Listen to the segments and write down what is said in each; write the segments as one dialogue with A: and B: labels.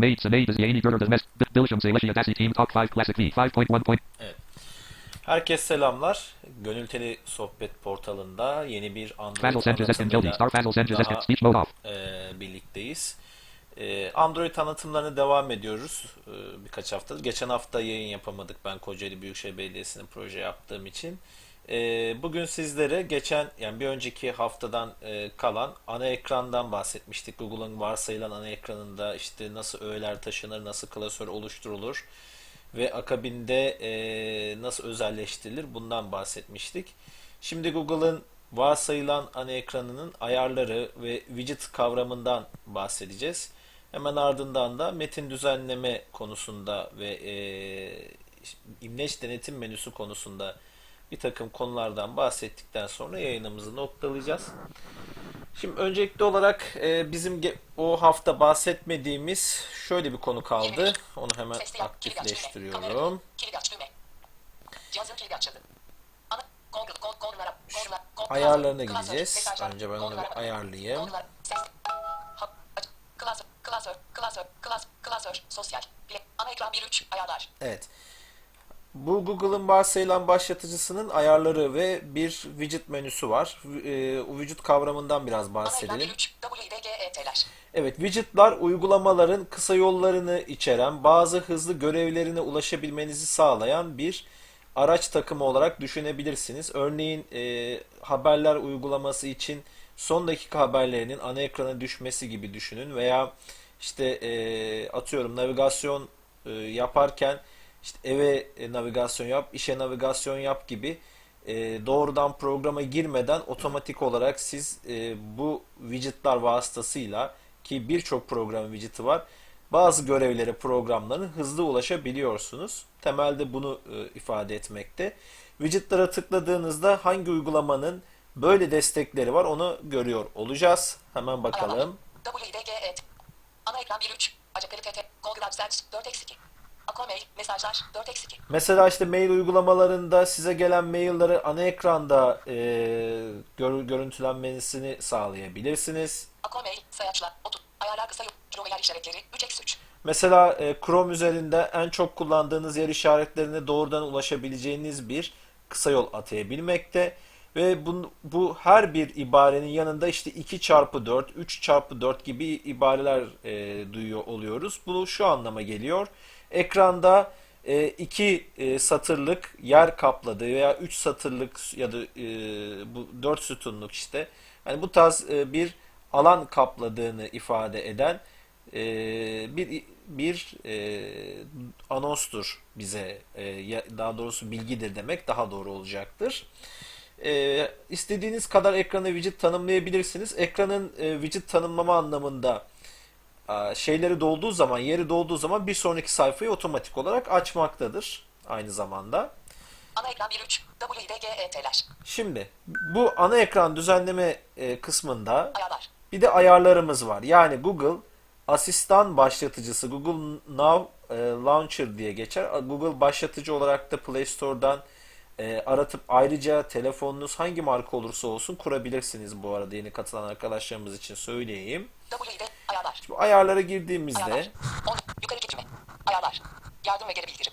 A: United is Yeni Gurur Desmes Bilsham Saleshi Adasi Team Talk 5 Classic V 5.1. point-
B: Herkes selamlar. Gönül Teli Sohbet portalında yeni bir Android
A: Eskin
B: daha e, birlikteyiz. E, Android tanıtımlarına devam ediyoruz e, birkaç haftadır. Geçen hafta yayın yapamadık ben Kocaeli Büyükşehir Belediyesi'nin proje yaptığım için. E, bugün sizlere geçen yani bir önceki haftadan e, kalan ana ekrandan bahsetmiştik. Google'ın varsayılan ana ekranında işte nasıl öğeler taşınır, nasıl klasör oluşturulur ve akabinde e, nasıl özelleştirilir bundan bahsetmiştik. Şimdi Google'ın varsayılan ana ekranının ayarları ve widget kavramından bahsedeceğiz. Hemen ardından da metin düzenleme konusunda ve e, imleç denetim menüsü konusunda bir takım konulardan bahsettikten sonra yayınımızı noktalayacağız. Şimdi öncelikli olarak e, bizim o hafta bahsetmediğimiz şöyle bir konu kaldı. Onu hemen aktifleştiriyorum. Ayarlarına gideceğiz. Önce ben onu bir ayarlayayım.
C: klasör, klasör, klasör, klasör, sosyal, ana ekran 1.3, ayarlar.
B: Evet. Bu Google'ın varsayılan başlatıcısının ayarları ve bir widget menüsü var. E, o widget kavramından biraz bahsedelim.
C: 1.3, WIDGET'ler.
B: Evet, widgetlar uygulamaların kısa yollarını içeren, bazı hızlı görevlerine ulaşabilmenizi sağlayan bir araç takımı olarak düşünebilirsiniz. Örneğin e, haberler uygulaması için son dakika haberlerinin ana ekrana düşmesi gibi düşünün veya işte e, atıyorum navigasyon e, yaparken işte eve e, navigasyon yap, işe navigasyon yap gibi e, doğrudan programa girmeden otomatik olarak siz e, bu widgetlar vasıtasıyla ki birçok program widgeti var. Bazı görevlere programların hızlı ulaşabiliyorsunuz. Temelde bunu ifade etmekte. Widgetlara tıkladığınızda hangi uygulamanın böyle destekleri var onu görüyor olacağız. Hemen bakalım.
C: Ana ekran 1.3, ACP TT, Google AdSense 4.2. Aquamail, mesajlar 4.2.
B: Mesela işte mail uygulamalarında size gelen mailleri ana ekranda e, gör- görüntülenmesini sağlayabilirsiniz.
C: Aquamail, sayaçlar, 30, ayarlar kısa yol, kilo yer işaretleri 3x3.
B: Mesela e, Chrome üzerinde en çok kullandığınız yer işaretlerine doğrudan ulaşabileceğiniz bir kısa yol atayabilmekte. Ve bu, bu her bir ibarenin yanında işte 2 çarpı 4, 3 çarpı 4 gibi ibareler e, duyuyor oluyoruz. Bu şu anlama geliyor. Ekranda e, iki e, satırlık yer kapladığı veya 3 satırlık ya da e, bu 4 sütunluk işte yani bu tarz e, bir alan kapladığını ifade eden e, bir bir e, anonstur bize e, daha doğrusu bilgidir demek daha doğru olacaktır. E, istediğiniz kadar ekrana widget tanımlayabilirsiniz. Ekranın e, widget tanımlama anlamında şeyleri dolduğu zaman, yeri dolduğu zaman bir sonraki sayfayı otomatik olarak açmaktadır aynı zamanda.
C: Ana ekran 1.3, WIDGET'ler.
B: Şimdi bu ana ekran düzenleme e, kısmında
C: Ayarlar.
B: bir de ayarlarımız var. Yani Google asistan başlatıcısı Google Now e, Launcher diye geçer. Google başlatıcı olarak da Play Store'dan e, aratıp ayrıca telefonunuz hangi marka olursa olsun kurabilirsiniz bu arada yeni katılan arkadaşlarımız için söyleyeyim.
C: WID, ayarlar.
B: Bu ayarlara girdiğimizde
C: Ayarlar. 10, yukarı gitme. Ayarlar. Yardım ve geri bildirim.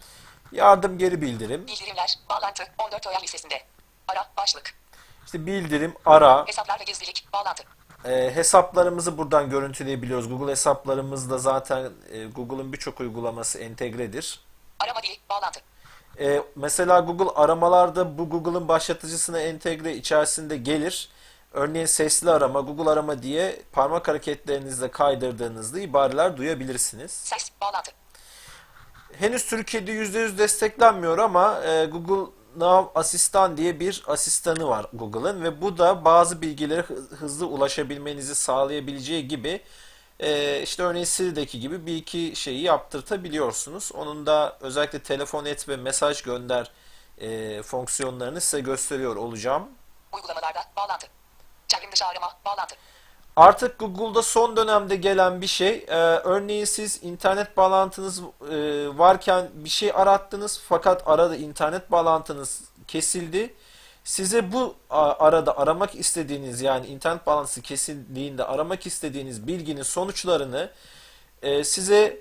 B: yardım geri bildirim,
C: Bildirimler, bağlantı, 14 öğe listesinde. Ara, başlık.
B: işte bildirim, ara,
C: Hesaplar ve gizlilik, bağlantı.
B: E, hesaplarımızı buradan görüntüleyebiliyoruz. Google hesaplarımızda zaten e, Google'ın birçok uygulaması entegredir.
C: Arama dili, bağlantı.
B: E, mesela Google aramalarda bu Google'ın başlatıcısına entegre içerisinde gelir. Örneğin sesli arama, Google arama diye parmak hareketlerinizle kaydırdığınızda ibareler duyabilirsiniz.
C: Ses, bağlantı.
B: Henüz Türkiye'de %100 desteklenmiyor ama e, Google Now Asistan diye bir asistanı var Google'ın ve bu da bazı bilgilere hı- hızlı ulaşabilmenizi sağlayabileceği gibi e, işte örneğin Siri'deki gibi bir iki şeyi yaptırtabiliyorsunuz. Onun da özellikle telefon et ve mesaj gönder e, fonksiyonlarını size gösteriyor olacağım.
C: Uygulamalarda, bağlantı. Çevrim dışı arama, bağlantı.
B: Artık Google'da son dönemde gelen bir şey, e, örneğin siz internet bağlantınız e, varken bir şey arattınız fakat arada internet bağlantınız kesildi. Size bu arada aramak istediğiniz yani internet bağlantısı kesildiğinde aramak istediğiniz bilginin sonuçlarını e, size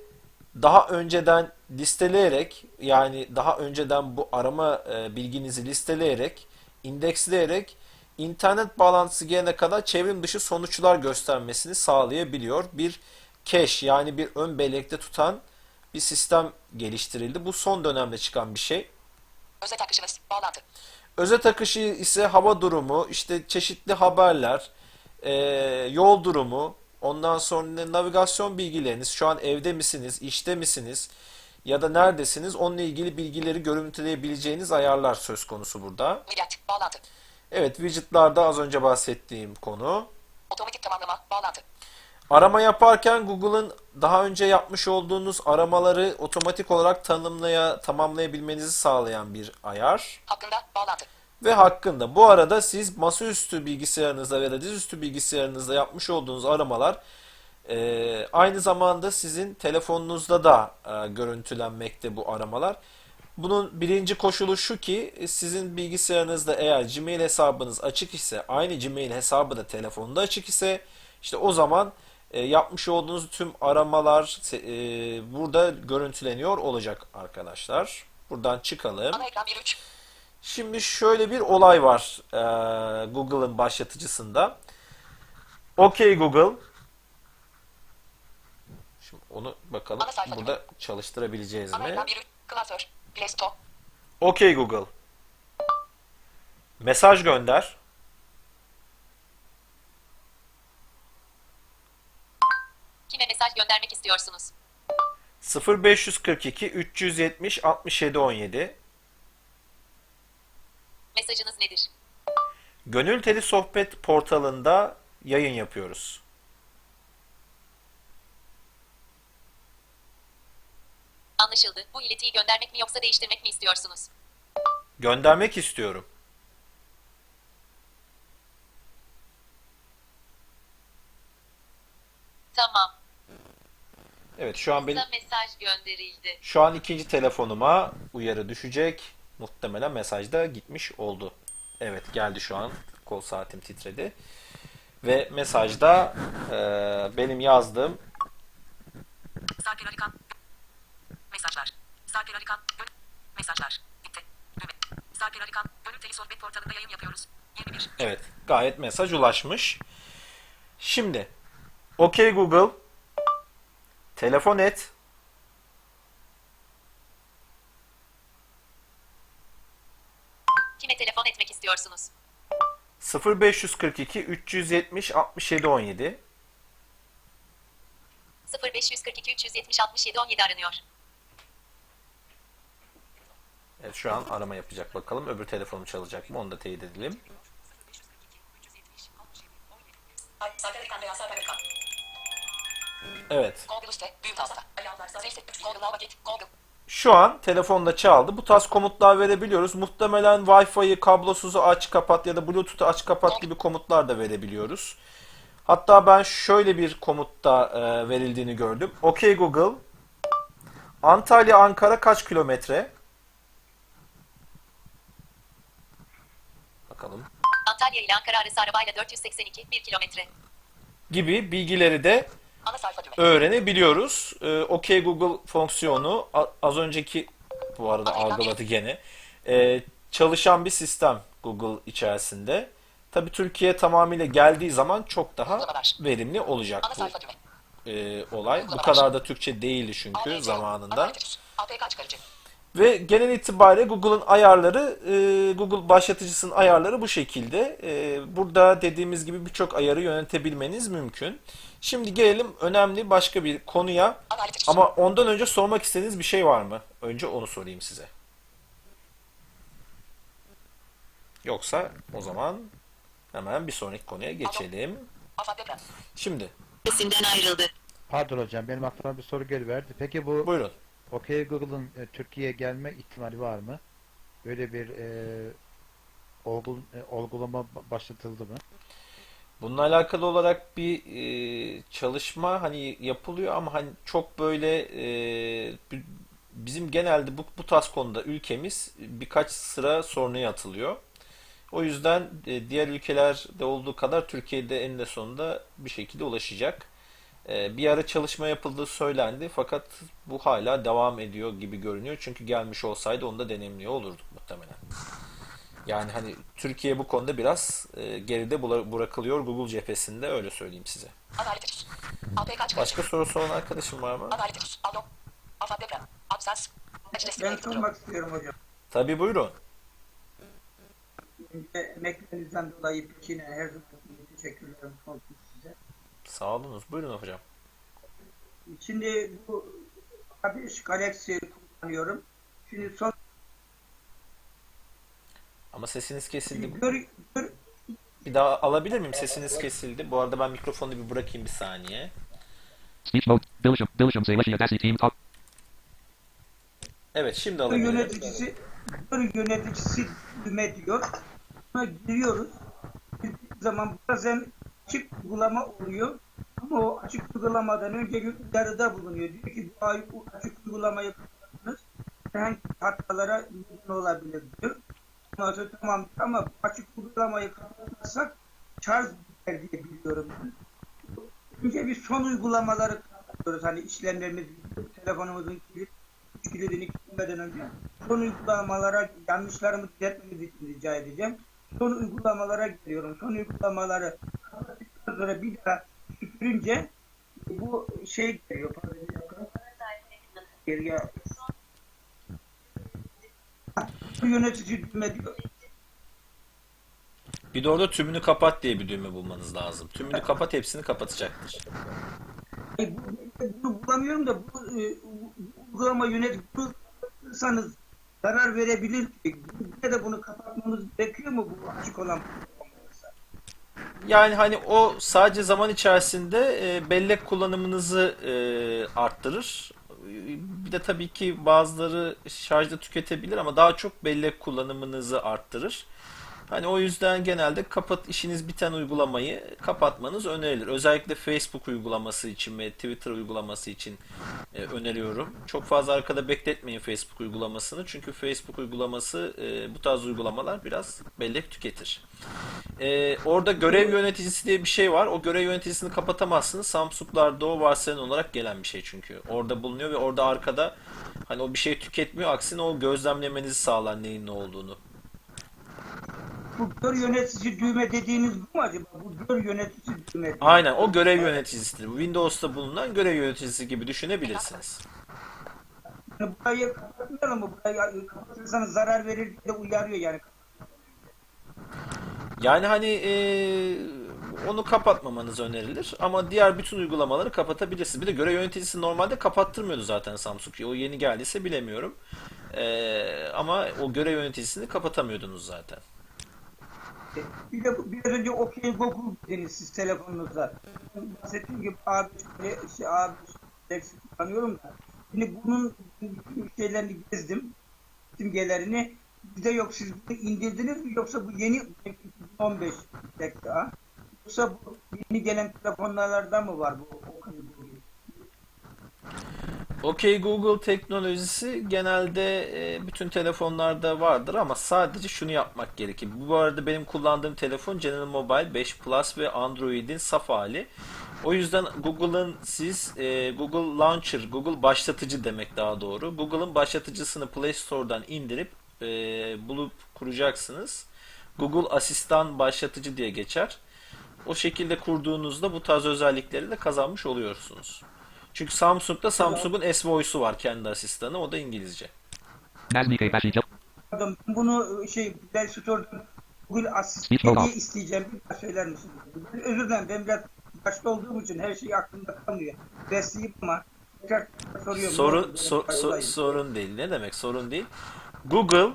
B: daha önceden listeleyerek yani daha önceden bu arama e, bilginizi listeleyerek, indeksleyerek internet bağlantısı gelene kadar çevrim dışı sonuçlar göstermesini sağlayabiliyor. Bir cache yani bir ön bellekte tutan bir sistem geliştirildi. Bu son dönemde çıkan bir şey.
C: Özet akışınız. Bağlantı.
B: Özet akışı ise hava durumu, işte çeşitli haberler, e, yol durumu, ondan sonra navigasyon bilgileriniz, şu an evde misiniz, işte misiniz ya da neredesiniz, onunla ilgili bilgileri görüntüleyebileceğiniz ayarlar söz konusu burada.
C: Widget. Bağlantı.
B: Evet, widgetlarda az önce bahsettiğim konu.
C: Otomatik tamamlama. Bağlantı.
B: Arama yaparken Google'ın daha önce yapmış olduğunuz aramaları otomatik olarak tanımlaya, tamamlayabilmenizi sağlayan bir ayar.
C: Hakkında. Bağlantı.
B: ve hakkında. Bu arada siz masaüstü bilgisayarınızda ya da dizüstü bilgisayarınızda yapmış olduğunuz aramalar e, aynı zamanda sizin telefonunuzda da e, görüntülenmekte bu aramalar. Bunun birinci koşulu şu ki e, sizin bilgisayarınızda eğer Gmail hesabınız açık ise aynı Gmail hesabı da telefonda açık ise işte o zaman e, yapmış olduğunuz tüm aramalar e, burada görüntüleniyor olacak arkadaşlar. Buradan çıkalım.
C: Ana ekran 1.3.
B: Şimdi şöyle bir olay var eee, Google'ın başlatıcısında. OK Google. Şimdi onu bakalım burada çalıştırabileceğiz
C: Ana
B: mi?
C: ekran 1.3. Klasör. Play Store.
B: OK Google. Mesaj gönder.
C: Göndermek istiyorsunuz?
B: 0542 370 67 17.
C: Mesajınız nedir?
B: Gönül Teli Sohbet portalında yayın yapıyoruz.
C: Anlaşıldı. Bu iletiyi göndermek mi yoksa değiştirmek mi istiyorsunuz?
B: Göndermek istiyorum.
C: Tamam.
B: Evet şu an benim
C: mesaj gönderildi.
B: Şu an ikinci telefonuma uyarı düşecek. Muhtemelen mesaj da gitmiş oldu. Evet geldi şu an. Kol saatim titredi. Ve mesajda e, benim yazdığım
C: Sarper Alikan. Mesajlar. Sarper Alikan. Mesajlar. Bitti. Düğme. Sarper Alikan. Gönül Teli Sohbet portalında yayın yapıyoruz. Yeni bir.
B: evet gayet mesaj ulaşmış. Şimdi OK Google telefon et
C: Kime telefon etmek istiyorsunuz?
B: 0542 370 67 17
C: 0542 370 67 17 aranıyor.
B: Evet şu an arama yapacak bakalım. Öbür telefonum çalacak mı? Onu da teyit edelim.
C: Ay, Sarper Alikan veya Sarper Alikan.
B: Evet. Şu an telefonda çaldı. Bu tarz komutlar verebiliyoruz. Muhtemelen Wi-Fi'yi kablosuzu aç kapat ya da Bluetooth'u aç kapat gibi komutlar da verebiliyoruz. Hatta ben şöyle bir komutta e, verildiğini gördüm. OK Google. Antalya Ankara kaç kilometre? Bakalım.
C: Antalya ile Ankara arası arabayla 482 1 kilometre.
B: Gibi bilgileri de. Öğrenebiliyoruz. Ee, OK Google fonksiyonu az önceki bu arada algıladı gene. Ee, çalışan bir sistem Google içerisinde. Tabi Türkiye tamamıyla geldiği zaman çok daha verimli olacak bu e, olay. Bu kadar da Türkçe değildi çünkü zamanında. Ve genel itibariyle Google'ın ayarları, e, Google başlatıcısının ayarları bu şekilde. E, burada dediğimiz gibi birçok ayarı yönetebilmeniz mümkün. Şimdi gelelim önemli başka bir konuya.
C: Analytics.
B: Ama ondan önce sormak istediğiniz bir şey var mı? Önce onu sorayım size. Yoksa o zaman hemen bir sonraki konuya geçelim. Şimdi
C: Sesinden ayrıldı.
D: Pardon hocam benim aklıma bir soru geliverdi. Peki bu
B: buyurun.
D: OK Google'ın e, Türkiye'ye gelme ihtimali var mı? Böyle bir e, olgul, e, olgulama ba- başlatıldı mı?
B: Bununla alakalı olarak bir e, çalışma hani yapılıyor ama hani çok böyle e, bi- bizim genelde bu, bu tarz konuda ülkemiz birkaç sıra sonraya atılıyor. O yüzden e, diğer ülkelerde olduğu kadar Türkiye'de eninde sonunda bir şekilde ulaşacak. E, bir ara çalışma yapıldığı söylendi fakat bu hala devam ediyor gibi görünüyor. Çünkü gelmiş olsaydı onu da deneyimliyor olurduk muhtemelen. Yani hani Türkiye bu konuda biraz e, geride bırakılıyor Google cephesinde öyle söyleyeyim size. Başka sorusu olan arkadaşım var mı?
E: Ben sormak istiyorum hocam.
B: Tabii buyurun.
E: Emeklerinizden dolayı Pekin'e her zaman için teşekkürlerim sonsuz size.
B: Sağ olunuz. Buyurun hocam.
E: Şimdi bu A5 Galaxy kullanıyorum. Şimdi son
B: Ama sesiniz kesildi.
E: gör, gör,
B: Bir daha alabilir miyim? Sesiniz kesildi. Bu arada ben mikrofonu bir bırakayım bir saniye.
A: Speech mode. Bilisham. Bilisham Zalishi Adasi team talk.
B: Evet şimdi alabilirim.
E: yöneticisi gör yöneticisi düğme diyor. Buna giriyoruz. Girdiğimiz zaman bazen açık uygulama oluyor. Ama o açık uygulamadan önce bir uyarıda bulunuyor. Diyor ki bu açık uygulamayı kapattınız. Herhangi hatalara neden olabilir diyor. Sonra tamam ama açık uygulamayı kapatmazsak şarj biter diye biliyorum. Önce bir son uygulamaları kapatıyoruz. Hani işlemlerimiz, telefonumuzun kilit, kilidini kilitlemeden önce son uygulamalara yanlışlarımı düzeltmenizi için rica edeceğim. Son uygulamalara giriyorum. Son uygulamaları kapattıktan sonra bir daha süpürünce bu şey geliyor. Pardon, bir bu yönetici düğme diyor.
B: Bir de orada tümünü kapat diye bir düğme bulmanız lazım. Tümünü kapat hepsini kapatacaktır.
E: E, bu- bunu bulamıyorum da bu e, uygulama yönetirsanız zarar verebilir. Yine de bunu kapatmamız gerekiyor mu bu açık olan?
B: Yani hani o sadece zaman içerisinde e, bellek kullanımınızı e, arttırır. Bir de tabii ki bazıları şarjda tüketebilir ama daha çok bellek kullanımınızı arttırır. Hani o yüzden genelde kapat işiniz biten uygulamayı kapatmanız önerilir. Özellikle Facebook uygulaması için ve Twitter uygulaması için e, öneriyorum. Çok fazla arkada bekletmeyin Facebook uygulamasını. Çünkü Facebook uygulaması e, bu tarz uygulamalar biraz bellek tüketir. E, orada görev yöneticisi diye bir şey var. O görev yöneticisini kapatamazsınız. Samsung'larda o varsayılan olarak gelen bir şey çünkü. Orada bulunuyor ve orada arkada hani o bir şey tüketmiyor. Aksine o gözlemlemenizi sağlar neyin ne olduğunu.
E: Bu gör yönetici düğme dediğiniz bu mu acaba? Bu gör yönetici düğme.
B: Aynen o görev yöneticisidir. Windows'ta bulunan görev yöneticisi gibi düşünebilirsiniz.
E: Yani burayı kapatmayalım mı? Burayı kapatırsanız zarar verir diye de uyarıyor yani.
B: Yani hani eee, onu kapatmamanız önerilir ama diğer bütün uygulamaları kapatabilirsiniz. Bir de görev yöneticisi normalde kapattırmıyordu zaten Samsung. O yeni geldiyse bilemiyorum. Eee, ama o görev yöneticisini kapatamıyordunuz zaten.
E: Bir de biraz önce OK Google dediniz siz telefonunuzda. Bahsettiğim gibi A5 şey, A5 Lex'i kullanıyorum da. Şimdi bunun şeylerini gezdim. Simgelerini. Bir de yok siz bunu indirdiniz mi yoksa bu yeni 15 dakika. Yoksa bu yeni gelen telefonlarda mı var bu? OK Google
B: teknolojisi genelde e, bütün telefonlarda vardır ama sadece şunu yapmak gerekir. Bu arada benim kullandığım telefon General Mobile 5 Plus ve Android'in saf hali. O yüzden Google'ın siz e, Google Launcher, Google başlatıcı demek daha doğru. Google'ın başlatıcısını Play Store'dan indirip e, bulup kuracaksınız. Google Asistan başlatıcı diye geçer. O şekilde kurduğunuzda bu tarz özellikleri de kazanmış oluyorsunuz. Çünkü Samsung'da Samsung'un S-Voice'u var kendi asistanı. O da İngilizce.
A: Jil.
E: Pardon, ben bunu şey Play Store'dan Google diye isteyeceğim. Bir daha söyler misiniz? Ben özür dilerim. Ben biraz başta olduğum için her şey aklımda kalmıyor. Besleyip ama tekrar soruyorum.
B: Sorun so- so- sorun değil. Ne demek sorun değil? Google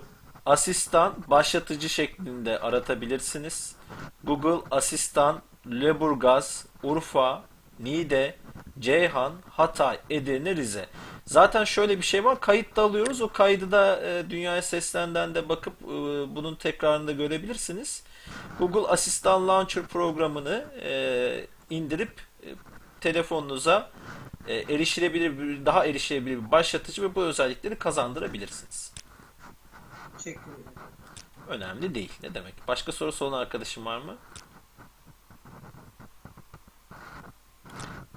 B: asistan başlatıcı şeklinde aratabilirsiniz. Google asistan Leburgaz, Urfa, Niğde, Ceyhan, Hatay, Edirne, Rize. Zaten şöyle bir şey var. Kayıt da alıyoruz. O kaydı da e, Dünyaya Seslen'den de bakıp e, bunun tekrarını da görebilirsiniz. Google Asistan Launcher programını e, indirip e, telefonunuza e, erişilebilir bir, daha erişilebilir bir başlatıcı ve bu özellikleri kazandırabilirsiniz.
E: Teşekkür ederim.
B: Önemli değil. Ne demek? Başka sorusu olan arkadaşım var mı?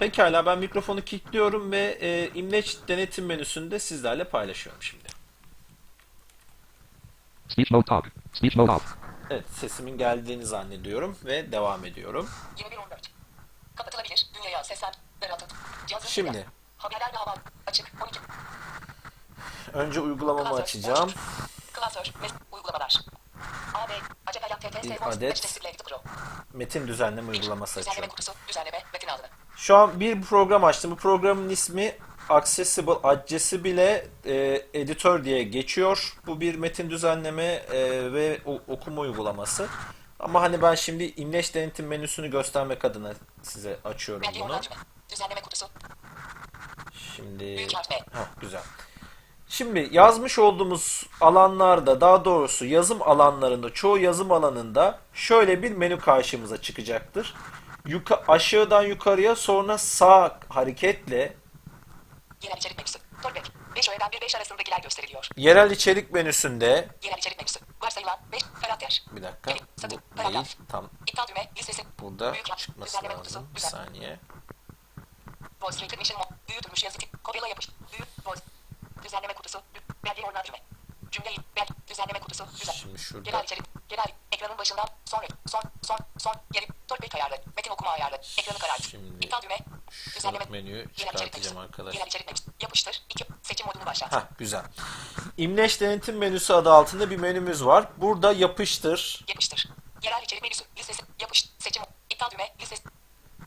B: Pekala ben mikrofonu kilitliyorum ve e, imleç denetim menüsünde sizlerle paylaşıyorum şimdi.
A: Speech mode talk. Speech mode off.
B: Evet sesimin geldiğini zannediyorum ve devam ediyorum.
C: 21.14. Kapatılabilir. Dünyaya seslen. Cihazın
B: Şimdi
C: Haberler ve hava. Açık. 12.
B: önce uygulamamı
C: Klasör,
B: açacağım.
C: 13. Klasör. Mes uygulamalar.
B: Bir adet. Metin düzenleme uygulaması açıyorum. Şu an bir program açtım. Bu programın ismi Accessible Accessible e, Editor diye geçiyor. Bu bir metin düzenleme e, ve o- okuma uygulaması. Ama hani ben şimdi imleç denetim menüsünü göstermek adına size açıyorum bunu.
C: Düzenleme kutusu.
B: Şimdi. Heh, güzel. Şimdi yazmış olduğumuz alanlarda daha doğrusu yazım alanlarında çoğu yazım alanında şöyle bir menü karşımıza çıkacaktır. Yuka, aşağıdan yukarıya sonra sağ hareketle
C: Genel içerik menüsü. Talkback. 5 öğeden 1 5 arasındakiler gösteriliyor.
B: yerel içerik menüsünde
C: Genel içerik menüsü. Varsayılan 5 karakter.
B: bir dakika
C: Elim, satır,
B: bu
C: paragraf.
B: değil tam
C: İptal düğme. Listesi.
B: burada
C: Büyük harf.
B: çıkması
C: Düzenleme kutusu.
B: lazım. Bir
C: Düzen.
B: saniye.
C: Voice recognition mod. Büyütülmüş yazı tip. Kopyala yapış. Büyüt. Voice. Düzenleme kutusu. Belge yönlendirme. Cümleyi. Bel. Düzenleme kutusu. Düzen.
B: Şimdi şurada
C: Genel içerik. Genel. Ekranın başından sonra. Son. Son. Son. Geri. Talkback ayarlı. Metin okuma ayarlı. Ekranı karart.
B: Şimdi
C: İptal düğme. Düzenleme.
B: menüyü çıkartacağım arkadaşlar.
C: Genel içerik menüsü. Yapıştır. 2. Seçim modunu başlat.
B: Heh, güzel. İmleç denetim menüsü adı altında bir menümüz var. Burada yapıştır,
C: Yapıştır. Yerel içerik menüsü. Listesi. Yapış. Seçim. İptal düğme. Listesi.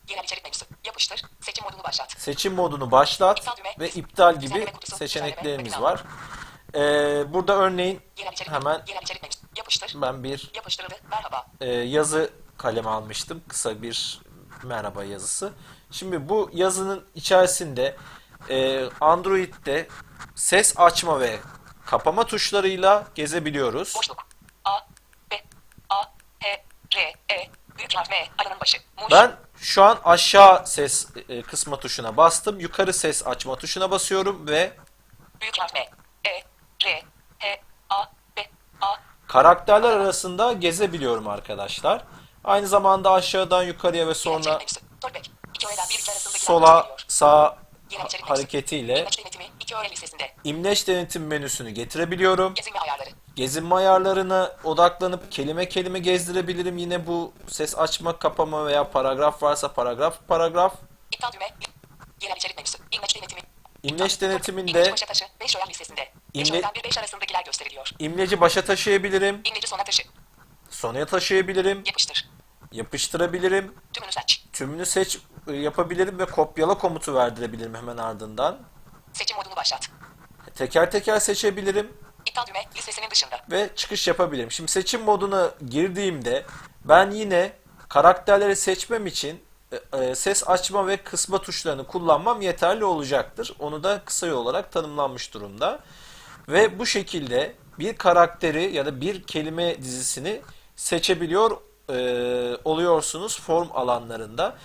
C: Genel içerik menüsü. Yapıştır. Seçim modunu başlat.
B: seçim modunu başlat
C: İptal düğme.
B: ve iptal gibi
C: kutusu.
B: seçeneklerimiz var. Ee, burada örneğin
C: içerik.
B: Hemen-.
C: Yapıştır.
B: ben bir e, yazı kaleme almıştım. Kısa bir merhaba yazısı. Şimdi bu yazının içerisinde e, Android'de ses açma ve kapama tuşlarıyla gezebiliyoruz.
C: Boşluk. A. B. A. H. R. E. Büyük harf M. Alanın başı. Muş.
B: Ben şu an aşağı ses e, kısma tuşuna bastım. Yukarı ses açma tuşuna basıyorum ve
C: Büyük harf M. E. R. H. A. B. A.
B: karakterler arasında gezebiliyorum arkadaşlar. Aynı zamanda aşağıdan yukarıya ve sonra
C: arasındaki
B: sola sağ
C: Menüsü.
B: hareketiyle
C: İmleç
B: denetim menüsünü getirebiliyorum.
C: Gezinme ayarları.
B: Gezinme ayarlarına odaklanıp kelime kelime gezdirebilirim. Yine bu ses açma, kapama veya paragraf varsa paragraf paragraf.
C: İptal düğme. Genel içerik menüsü. İmleç yönetimi.
B: İmleç denetiminde
C: İmleç başa taşı. 5 öğe listesinde. 5
B: İmle-
C: öğeden bir 5 arasındakiler gösteriliyor.
B: imleci başa taşıyabilirim.
C: İmleci sona taşı.
B: Sonaya taşıyabilirim.
C: Yapıştır.
B: Yapıştırabilirim.
C: Tümünü seç.
B: Tümünü seç yapabilirim ve kopyala komutu verdirebilirim hemen ardından.
C: Seçim modunu başlat.
B: Teker teker seçebilirim
C: İptal düğme listesinin dışında.
B: ve çıkış yapabilirim. Şimdi seçim moduna girdiğimde ben yine karakterleri seçmem için e, e, ses açma ve kısma tuşlarını kullanmam yeterli olacaktır. Onu da kısa yol olarak tanımlanmış durumda. Ve bu şekilde bir karakteri ya da bir kelime dizisini seçebiliyor e, oluyorsunuz form alanlarında.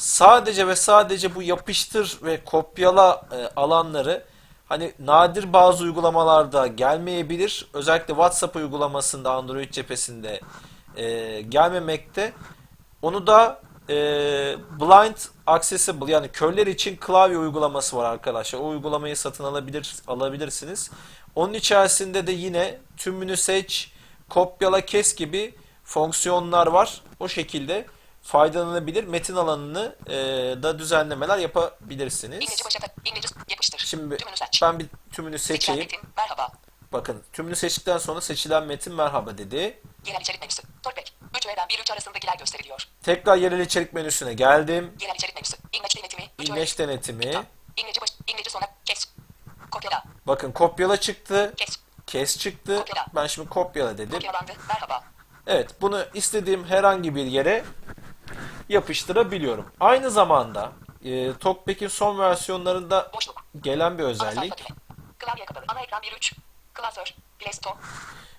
B: Sadece ve sadece bu yapıştır ve kopyala e, alanları hani nadir bazı uygulamalarda gelmeyebilir. Özellikle WhatsApp uygulamasında Android cephesinde e, gelmemekte. Onu da e, Blind Accessible yani körler için klavye uygulaması var arkadaşlar. O uygulamayı satın alabilir alabilirsiniz. Onun içerisinde de yine tümünü seç, kopyala, kes gibi fonksiyonlar var. O şekilde faydalanabilir. Metin alanını e, da düzenlemeler yapabilirsiniz.
C: Başa taşı. İmleci yapıştır.
B: Şimdi
C: Tümünü seç.
B: ben bir tümünü seçeyim.
C: metin. Merhaba.
B: Bakın tümünü seçtikten sonra seçilen metin merhaba dedi.
C: Genel içerik menüsü. Talkback. 3 öğeden 1 3 arasındakiler gösteriliyor.
B: Tekrar yerel içerik menüsüne geldim.
C: Genel içerik menüsü. 3 öğe.
B: İmleç denetimi.
C: İmleci baş. İmleci sona. Kes. Kopyala.
B: Bakın kopyala çıktı.
C: Kes.
B: Kes çıktı.
C: Kopyala.
B: Ben şimdi kopyala dedim.
C: Kopyalandı. Merhaba.
B: Evet bunu istediğim herhangi bir yere yapıştırabiliyorum. Aynı zamanda e, TalkBack'in son versiyonlarında
C: Boşluk.
B: gelen bir özellik.
C: düğme. Klavye kapalı. Ana ekran 1 3. Klasör. Play Store.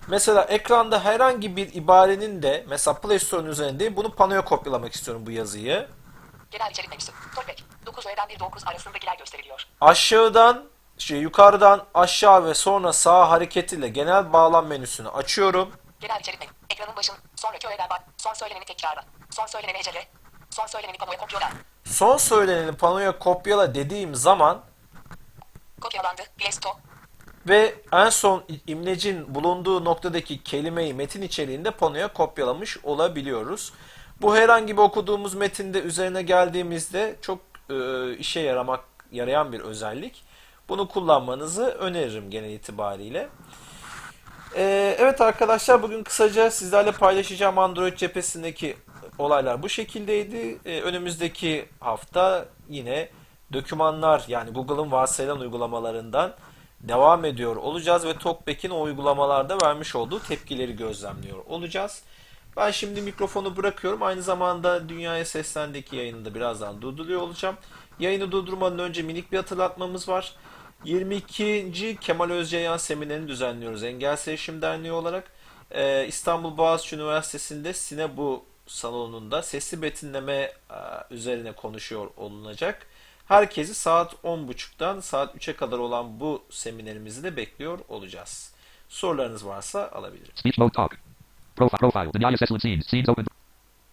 B: Mesela ekranda herhangi bir ibarenin de mesela Play Store'un üzerinde bunu panoya kopyalamak istiyorum bu yazıyı.
C: Genel içerik menüsü. Talkback. 9 öğeden 1 9 arasındakiler gösteriliyor.
B: Aşağıdan şey yukarıdan aşağı ve sonra sağa hareketiyle genel bağlam menüsünü açıyorum.
C: Genel içerik menü. Ekranın başın. Sonraki öğeden bak. Son söyleneni tekrarla. Son söyleneni hecele. Son söyleneni panoya kopyala.
B: Son söyleneni panoya kopyala dediğim zaman
C: Kopyalandı. Liesto.
B: ve en son imlecin bulunduğu noktadaki kelimeyi metin içeriğinde panoya kopyalamış olabiliyoruz. Bu herhangi bir okuduğumuz metinde üzerine geldiğimizde çok e, işe yaramak yarayan bir özellik. Bunu kullanmanızı öneririm genel itibariyle. Ee, evet arkadaşlar bugün kısaca sizlerle paylaşacağım Android cephesindeki olaylar bu şekildeydi. Ee, önümüzdeki hafta yine dokümanlar yani Google'ın varsayılan uygulamalarından devam ediyor olacağız ve Talkback'in o uygulamalarda vermiş olduğu tepkileri gözlemliyor olacağız. Ben şimdi mikrofonu bırakıyorum. Aynı zamanda Dünyaya Seslen'deki yayını da birazdan durduruyor olacağım. Yayını durdurmadan önce minik bir hatırlatmamız var. 22. Kemal Özceyhan seminerini düzenliyoruz Engelsiz Erişim Derneği olarak. Ee, İstanbul Boğaziçi Üniversitesi'nde Sinebu salonunda sesli betimleme e, üzerine konuşuyor olunacak. Herkesi saat 10.30'dan saat 3'e kadar olan bu seminerimizi de bekliyor olacağız. Sorularınız varsa alabilirim.
A: Speech mode talk. Profile. Profile. Deny.